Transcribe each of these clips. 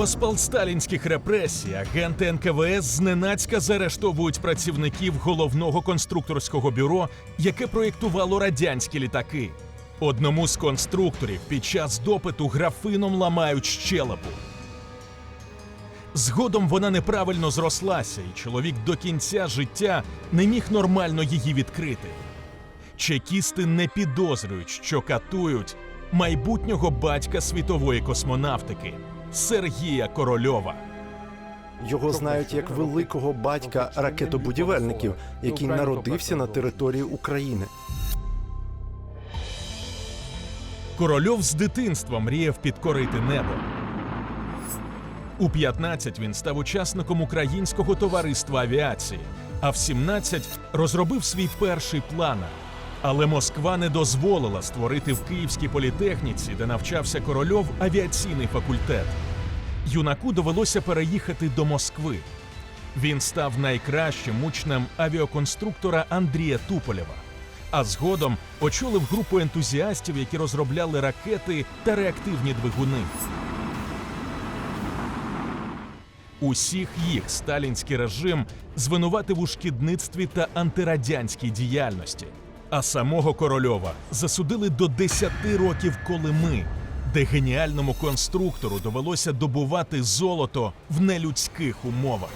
розпал сталінських репресій агенти НКВС зненацька заарештовують працівників головного конструкторського бюро, яке проєктувало радянські літаки. Одному з конструкторів під час допиту графином ламають щелепу. Згодом вона неправильно зрослася, і чоловік до кінця життя не міг нормально її відкрити. Чекісти не підозрюють, що катують майбутнього батька світової космонавтики Сергія Корольова. Його знають як великого батька ракетобудівельників, який народився на території України. Корольов з дитинства мріяв підкорити небо. У 15 він став учасником українського товариства авіації, а в 17 розробив свій перший планер. Але Москва не дозволила створити в Київській політехніці, де навчався корольов, авіаційний факультет. Юнаку довелося переїхати до Москви. Він став найкращим учнем авіаконструктора Андрія Туполєва, а згодом очолив групу ентузіастів, які розробляли ракети та реактивні двигуни. Усіх їх сталінський режим звинуватив у шкідництві та антирадянській діяльності. А самого Корольова засудили до 10 років колими, де геніальному конструктору довелося добувати золото в нелюдських умовах.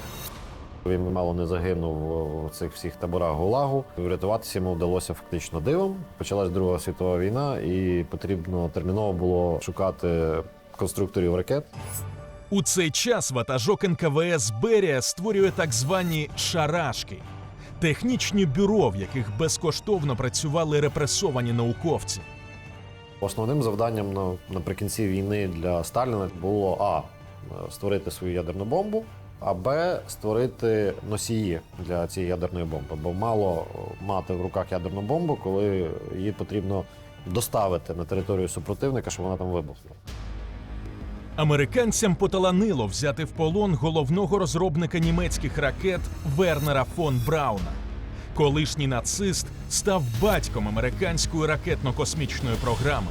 Він мало не загинув у цих всіх таборах Гулагу. Врятуватися йому вдалося фактично дивом. Почалась Друга світова війна, і потрібно терміново було шукати конструкторів ракет. У цей час ватажок НКВС Берія створює так звані шарашки технічні бюро, в яких безкоштовно працювали репресовані науковці. Основним завданням на- наприкінці війни для Сталіна було а створити свою ядерну бомбу, а б створити носії для цієї ядерної бомби. Бо мало мати в руках ядерну бомбу, коли її потрібно доставити на територію супротивника, щоб вона там вибухнула. Американцям поталанило взяти в полон головного розробника німецьких ракет Вернера фон Брауна. Колишній нацист став батьком американської ракетно-космічної програми.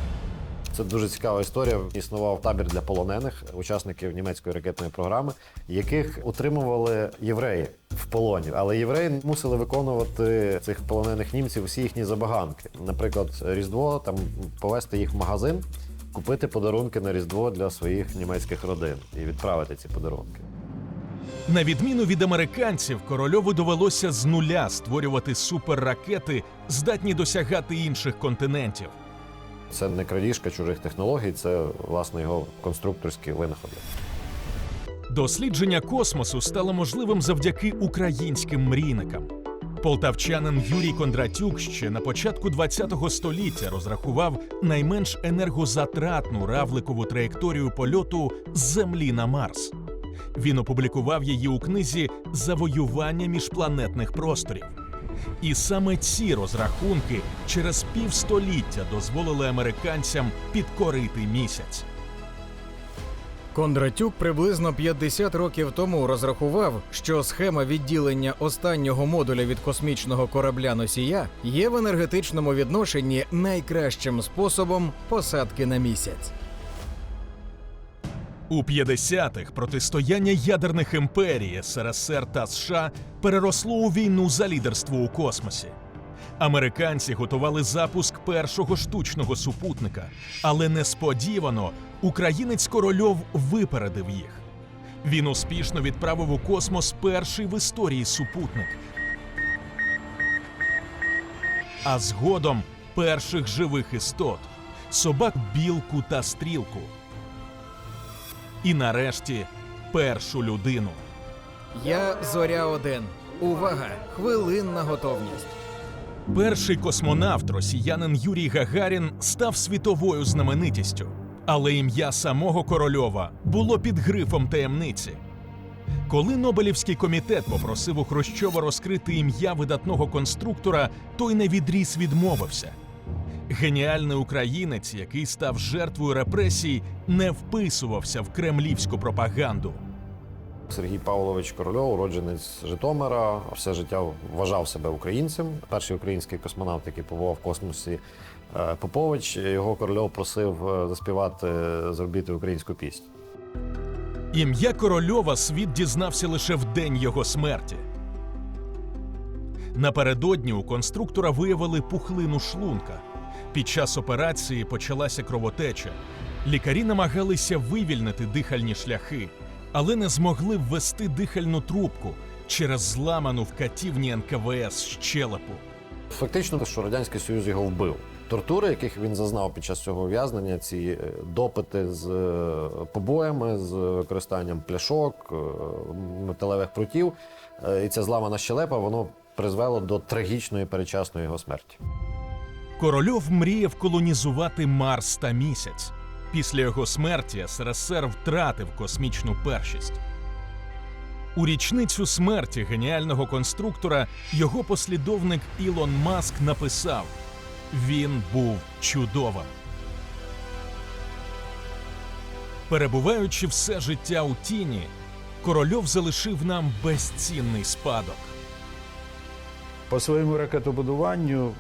Це дуже цікава історія. Існував табір для полонених учасників німецької ракетної програми, яких утримували євреї в полоні. Але євреї мусили виконувати цих полонених німців всі їхні забаганки. Наприклад, Різдво там повести їх в магазин, купити подарунки на Різдво для своїх німецьких родин і відправити ці подарунки. На відміну від американців, корольову довелося з нуля створювати суперракети, здатні досягати інших континентів. Це не крадіжка чужих технологій, це власне його конструкторські винаходи. Дослідження космосу стало можливим завдяки українським мрійникам. Полтавчанин Юрій Кондратюк ще на початку ХХ століття розрахував найменш енергозатратну равликову траєкторію польоту з Землі на Марс. Він опублікував її у книзі Завоювання міжпланетних просторів. І саме ці розрахунки через півстоліття дозволили американцям підкорити місяць. Кондратюк приблизно 50 років тому розрахував, що схема відділення останнього модуля від космічного корабля носія є в енергетичному відношенні найкращим способом посадки на місяць. У 50-х протистояння ядерних імперій СРСР та США переросло у війну за лідерство у космосі. Американці готували запуск першого штучного супутника, але несподівано українець Корольов випередив їх. Він успішно відправив у космос перший в історії супутник. А згодом перших живих істот собак білку та стрілку. І нарешті першу людину. Я зоря 1 Увага! Хвилинна готовність. Перший космонавт, росіянин Юрій Гагарін, став світовою знаменитістю. Але ім'я самого Корольова було під грифом таємниці. Коли Нобелівський комітет попросив у Хрущова розкрити ім'я видатного конструктора, той не відріз відмовився. Геніальний українець, який став жертвою репресій, не вписувався в кремлівську пропаганду. Сергій Павлович Корольов, уродженець Житомира, все життя вважав себе українцем. Перший український космонавт, який побував в космосі, е, Попович, його Корольов просив е, заспівати з орбіти українську пісню. Ім'я Корольова світ дізнався лише в день його смерті. Напередодні у конструктора виявили пухлину шлунка. Під час операції почалася кровотеча. Лікарі намагалися вивільнити дихальні шляхи, але не змогли ввести дихальну трубку через зламану в катівні НКВС щелепу. Фактично, що Радянський Союз його вбив. Тортури, яких він зазнав під час цього ув'язнення, ці е, допити з е, побоями, з використанням пляшок, е, металевих прутів, і ця зламана щелепа, воно призвело до трагічної перечасної його смерті. Корольов мріяв колонізувати Марс та місяць. Після його смерті СРСР втратив космічну першість. У річницю смерті геніального конструктора його послідовник Ілон Маск написав: Він був чудовим. Перебуваючи все життя у тіні, Корольов залишив нам безцінний спадок. По своєму ракетобудуванню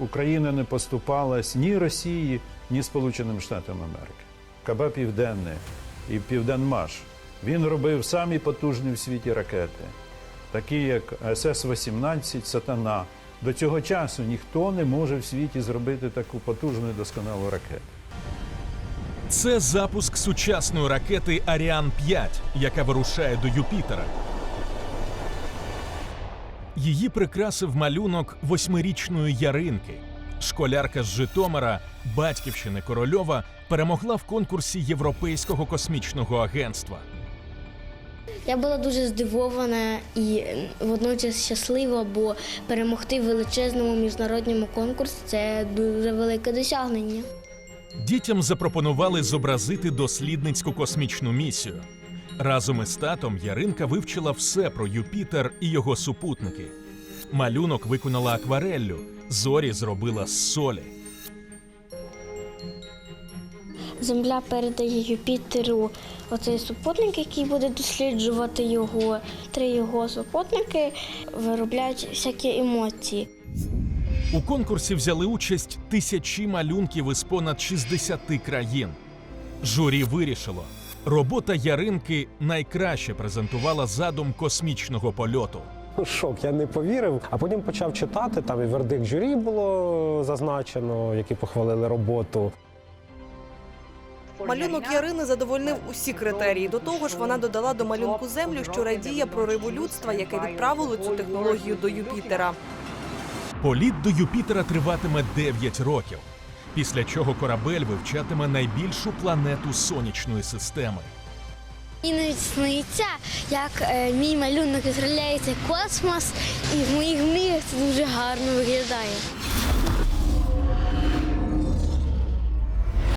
Україна не поступалась ні Росії, ні Сполученим Штатам Америки. КБ Південне і Південмаш. Він робив самі потужні в світі ракети, такі як СС-18 Сатана. До цього часу ніхто не може в світі зробити таку потужну і досконалу ракету. Це запуск сучасної ракети Аріан 5, яка вирушає до Юпітера. Її прикрасив малюнок восьмирічної яринки. Школярка з Житомира, батьківщини Корольова, перемогла в конкурсі Європейського космічного агентства. Я була дуже здивована і водночас щаслива, бо перемогти в величезному міжнародному конкурсі це дуже велике досягнення. Дітям запропонували зобразити дослідницьку космічну місію. Разом із татом Яринка вивчила все про Юпітер і його супутники. Малюнок виконала аквареллю, зорі зробила з солі. Земля передає Юпітеру оцей супутник, який буде досліджувати його. Три його супутники виробляють всякі емоції. У конкурсі взяли участь тисячі малюнків із понад 60 країн. Журі вирішило, робота Яринки найкраще презентувала задум космічного польоту. Шок, я не повірив. А потім почав читати. Там і вердикт журі було зазначено, які похвалили роботу. Малюнок Ярини задовольнив усі критерії. До того ж, вона додала до малюнку землю, що радіє прориву людства, яке відправило цю технологію до Юпітера. Політ до Юпітера триватиме 9 років, після чого корабель вивчатиме найбільшу планету сонячної системи. Мені сниться, як е, мій малюнок відправляється космос, і в моїх мріях це дуже гарно виглядає.